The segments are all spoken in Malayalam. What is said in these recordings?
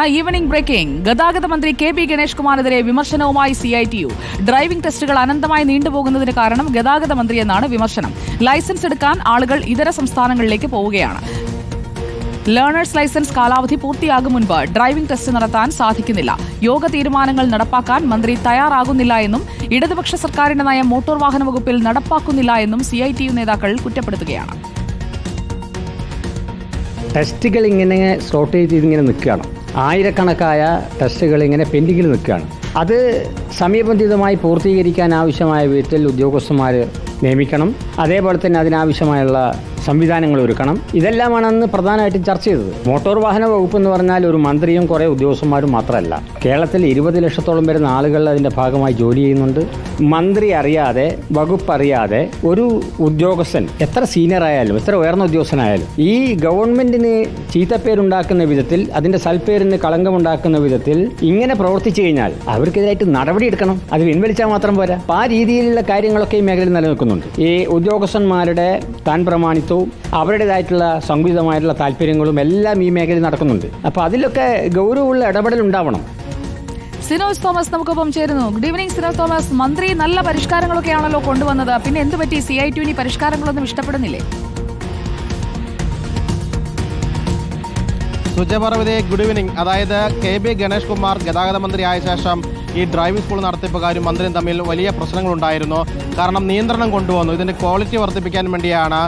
ആ ഈവനിംഗ് ബ്രേക്കിംഗ്. ഗതാഗത മന്ത്രി കെ പി ഗണേഷ് കുമാറിനെതിരെ വിമർശനവുമായി C I T U. Driving ടെസ്റ്റുകൾ അനന്തമായി നീണ്ടുപോകുന്നതിന് കാരണം ഗതാഗത മന്ത്രി എന്നാണ് വിമർശനം. ലൈസൻസ് എടുക്കാൻ ആളുകൾ ഇതര സംസ്ഥാനങ്ങളിലേക്ക് പോവുകയാണ്. ലേണേഴ്സ് ലൈസൻസ് കാലാവധി പൂർത്തിയാകും മുൻപ് ഡ്രൈവിംഗ് ടെസ്റ്റ് നടത്താൻ സാധിക്കുന്നില്ല. യോഗ തീരുമാനങ്ങൾ നടപ്പാക്കാൻ മന്ത്രി തയ്യാറാകുന്നില്ല എന്നും ഇടതുപക്ഷ സർക്കാരിന്റെ നയം മോട്ടോർ വാഹന വകുപ്പിൽ നടപ്പാക്കുന്നില്ല എന്നും സി ഐ ടി യു നേതാക്കൾ കുറ്റപ്പെടുത്തുകയാണ്. ടെസ്റ്റുകൾ ഇങ്ങനെ ഷോർട്ടേജ് ചെയ്ത് ഇങ്ങനെ നിൽക്കുകയാണ്. ആയിരക്കണക്കായ ടെസ്റ്റുകൾ ഇങ്ങനെ പെൻഡിങ്ങിൽ നിൽക്കുകയാണ്. അത് സമയബന്ധിതമായി പൂർത്തീകരിക്കാൻ ആവശ്യമായ വിധത്തിൽ ഉദ്യോഗസ്ഥന്മാർ നിയമിക്കണം. അതേപോലെ തന്നെ അതിനാവശ്യമായുള്ള സംവിധാനങ്ങൾ ഒരുക്കണം. ഇതെല്ലാമാണ് അന്ന് പ്രധാനമായിട്ടും ചർച്ച ചെയ്തത്. മോട്ടോർ വാഹന വകുപ്പ് എന്ന് പറഞ്ഞാൽ ഒരു മന്ത്രിയും കുറേ ഉദ്യോഗസ്ഥന്മാരും മാത്രമല്ല. കേരളത്തിൽ ഇരുപത് ലക്ഷത്തോളം വരുന്ന ആളുകൾ അതിന്റെ ഭാഗമായി ജോലി ചെയ്യുന്നുണ്ട്. മന്ത്രി അറിയാതെ വകുപ്പ് അറിയാതെ ഒരു ഉദ്യോഗസ്ഥൻ എത്ര സീനിയർ ആയാലും എത്ര ഉയർന്ന ഉദ്യോഗസ്ഥനായാലും ഈ ഗവൺമെന്റിന് ചീത്തപ്പേരുണ്ടാക്കുന്ന വിധത്തിൽ അതിന്റെ സൽപ്പേരിന് കളങ്കമുണ്ടാക്കുന്ന വിധത്തിൽ ഇങ്ങനെ പ്രവർത്തിച്ചു കഴിഞ്ഞാൽ അവർക്കെതിരായിട്ട് നടപടി എടുക്കണം. അത് പിൻവലിച്ചാൽ മാത്രം പോരാ. ആ രീതിയിലുള്ള കാര്യങ്ങളൊക്കെ ഈ മേഖലയിൽ നിലനിൽക്കുന്നുണ്ട്. ഈ ഉദ്യോഗസ്ഥന്മാരുടെ താൻ പ്രമാണിത്വവും അവരുടേതായിട്ടുള്ള സംഗീതമായിട്ടുള്ള താല്പര്യങ്ങളും എല്ലാം ഈ മേഖലയിൽ നടക്കുന്നുണ്ട്. അപ്പോൾ അതിലൊക്കെ ഗൗരവമുള്ള ഇടപെടൽ ഉണ്ടാവണം. സിനോസ് തോമസ് നമുക്കൊപ്പം ചേരുന്നു. Good evening Sinod Thomas. മന്ത്രി നല്ല പരിഷ്കാരങ്ങളൊക്കെയാണല്ലോ കൊണ്ടുവന്നത്. പിന്നെ എന്ത് പറ്റി? സി ഐ ടി പരിഷ്കാരങ്ങളൊന്നും ഇഷ്ടപ്പെടുന്നില്ലേ? സുജപർവതി ഗുഡ് ഈവനിങ് അതായത് കെ ബി ഗണേഷ് കുമാർ ഗതാഗത മന്ത്രിയായ ആയ ശേഷം ഈ ഡ്രൈവിംഗ് സ്കൂൾ നടത്തിപ്പുകാരും മന്ത്രിയും തമ്മിൽ വലിയ പ്രശ്നങ്ങളുണ്ടായിരുന്നു. കാരണം നിയന്ത്രണം കൊണ്ടുവന്നു. ഇതിന്റെ ക്വാളിറ്റി വർദ്ധിപ്പിക്കാൻ വേണ്ടിയാണ്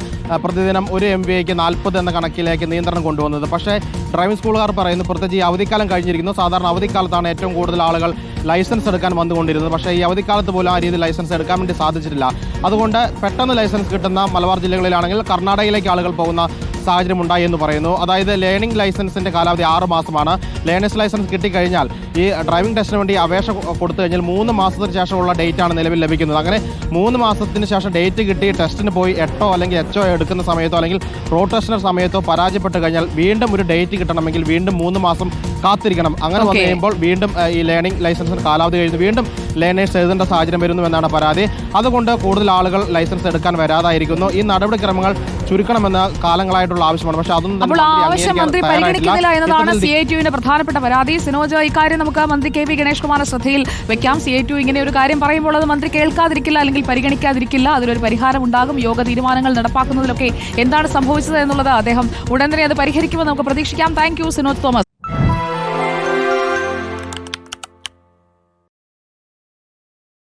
പ്രതിദിനം ഒരു എം ബി നാൽപ്പത് എന്ന കണക്കിലേക്ക് നിയന്ത്രണം കൊണ്ടുവന്നത്. പക്ഷേ ഡ്രൈവിംഗ് സ്കൂളുകാർ പറയുന്നു പ്രത്യേകിച്ച് ഈ അവധിക്കാലം കഴിഞ്ഞിരിക്കുന്നു. സാധാരണ അവധിക്കാലത്താണ് ഏറ്റവും കൂടുതൽ ആളുകൾ ലൈസൻസ് എടുക്കാൻ വന്നുകൊണ്ടിരുന്നത്. പക്ഷേ ഈ അവധിക്കാലത്ത് പോലും ആ രീതിയിൽ ലൈസൻസ് എടുക്കാൻ വേണ്ടി സാധിച്ചിട്ടില്ല. അതുകൊണ്ട് പെട്ടെന്ന് ലൈസൻസ് കിട്ടുന്ന മലബാർ ജില്ലകളിലാണെങ്കിൽ കർണാടകയിലേക്ക് ആളുകൾ പോകുന്ന സാഹചര്യം ഉണ്ടായി എന്ന് പറയുന്നു. അതായത് ലേണിംഗ് ലൈസൻസിന്റെ കാലാവധി ആറ് മാസമാണ്. ലേണേഴ്സ് ലൈസൻസ് കിട്ടിക്കഴിഞ്ഞാൽ ഈ ഡ്രൈവിംഗ് ടെസ്റ്റിന് വേണ്ടി അപേക്ഷ കൊടുത്തു കഴിഞ്ഞാൽ മൂന്ന് മാസത്തിന് ശേഷമുള്ള ഡേറ്റ് ആണ് നിലവിൽ ലഭിക്കുന്നത്. അങ്ങനെ മൂന്ന് മാസത്തിന് ശേഷം ഡേറ്റ് കിട്ടി ടെസ്റ്റിന് പോയി എട്ടോ അല്ലെങ്കിൽ എച്ചോ എടുക്കുന്ന സമയത്തോ അല്ലെങ്കിൽ റോഡ് ടെസ്റ്റിന് സമയത്തോ പരാജയപ്പെട്ട് കഴിഞ്ഞാൽ വീണ്ടും ഒരു ഡേറ്റ് കിട്ടണമെങ്കിൽ വീണ്ടും മൂന്ന് മാസം കാത്തിരിക്കണം. അങ്ങനെ വന്നു കഴിയുമ്പോൾ വീണ്ടും ഈ ലേണിംഗ് ലൈസൻസിന് കാലാവധി കഴിഞ്ഞ് വീണ്ടും ലേണേഴ്സ് എഴുതേണ്ട സാഹചര്യം വരുന്നു എന്നാണ് പരാതി. അതുകൊണ്ട് കൂടുതൽ ആളുകൾ ലൈസൻസ് എടുക്കാൻ വരാതായിരിക്കുന്നു. ഈ നടപടിക്രമങ്ങൾ ചുരുക്കണമെന്ന കാലങ്ങളായിട്ടുള്ള ആവശ്യമാണ്. പക്ഷേ അതൊന്നും ആവശ്യം മന്ത്രി പരിഗണിക്കുന്നില്ല എന്നതാണ് സി ഐ ടിയുവിന്റെ പ്രധാനപ്പെട്ട പരാതി. സിനോജ് ഇക്കാര്യം നമുക്ക് മന്ത്രി കെ വി ഗണേഷ് കുമാറിന്റെ ശ്രദ്ധയിൽ വെക്കാം. സി ഐ ടു ഇങ്ങനെ ഒരു കാര്യം പറയുമ്പോൾ അത് മന്ത്രി കേൾക്കാതിരിക്കില്ല അല്ലെങ്കിൽ പരിഗണിക്കാതിരിക്കില്ല. അതിലൊരു പരിഹാരം ഉണ്ടാകും. യോഗ തീരുമാനങ്ങൾ നടപ്പാക്കുന്നതിലൊക്കെ എന്താണ് സംഭവിച്ചത് എന്നുള്ളത് അദ്ദേഹം ഉടൻ തന്നെ അത് പരിഹരിക്കുമെന്ന് നമുക്ക് പ്രതീക്ഷിക്കാം. Thank you Sinod Thomas.